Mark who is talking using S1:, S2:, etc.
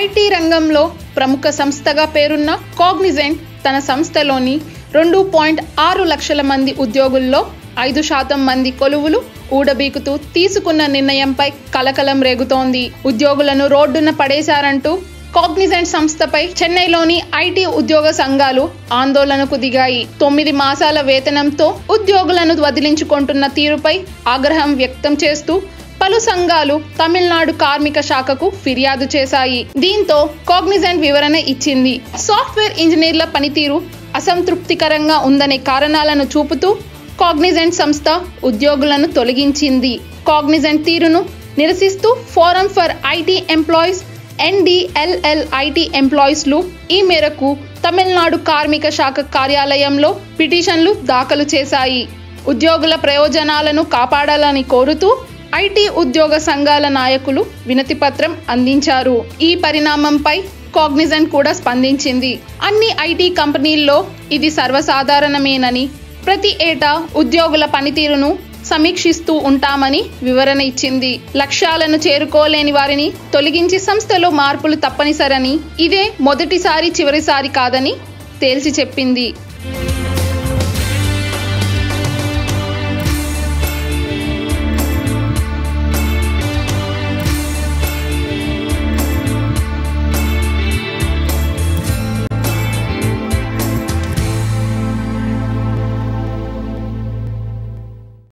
S1: IT రంగంలో ప్రముఖ సంస్థగా పేరున్న కాగ్నిజెంట్ తన సంస్థలోని రెండు పాయింట్ ఆరు లక్షల మంది ఉద్యోగుల్లో ఐదు శాతం మంది కొలువులు ఊడబీకుతూ తీసుకున్న నిర్ణయంపై కలకలం రేగుతోంది. ఉద్యోగులను రోడ్డున పడేశారంటూ కాగ్నిజెంట్ సంస్థపై చెన్నైలోని ఐటీ ఉద్యోగ సంఘాలు ఆందోళనకు దిగాయి. తొమ్మిది మాసాల వేతనంతో ఉద్యోగులను వదిలించుకుంటున్న తీరుపై ఆగ్రహం వ్యక్తం చేస్తూ పలు సంఘాలు తమిళనాడు కార్మిక శాఖకు ఫిర్యాదు చేశాయి. దీంతో కాగ్నిజెంట్ వివరణ ఇచ్చింది. సాఫ్ట్వేర్ ఇంజనీర్ల పనితీరు అసంతృప్తికరంగా ఉందనే కారణాలను చూపుతూ కాగ్నిజెంట్ సంస్థ ఉద్యోగులను తొలగించింది. కాగ్నిజెంట్ తీరును నిరసిస్తూ forum for IT employees NDLL IT ఎంప్లాయీస్లు ఈ మేరకు తమిళనాడు కార్మిక శాఖ కార్యాలయంలో పిటిషన్లు దాఖలు చేశాయి. ఉద్యోగుల ప్రయోజనాలను కాపాడాలని కోరుతూ ఐటీ ఉద్యోగ సంఘాల నాయకులు వినతిపత్రం అందించారు. ఈ పరిణామంపై కాగ్నిజెంట్ కూడా స్పందించింది. అన్ని ఐటీ కంపెనీల్లో ఇది సర్వసాధారణమేనని ప్రతి ఏటా ఉద్యోగుల పనితీరును సమీక్షిస్తూ ఉంటామని వివరణ ఇచ్చింది. లక్ష్యాలను చేరుకోలేని వారిని తొలగించి సంస్థలో మార్పులు తప్పనిసరని ఇదే మొదటిసారి చివరిసారి కాదని తేల్చి చెప్పింది.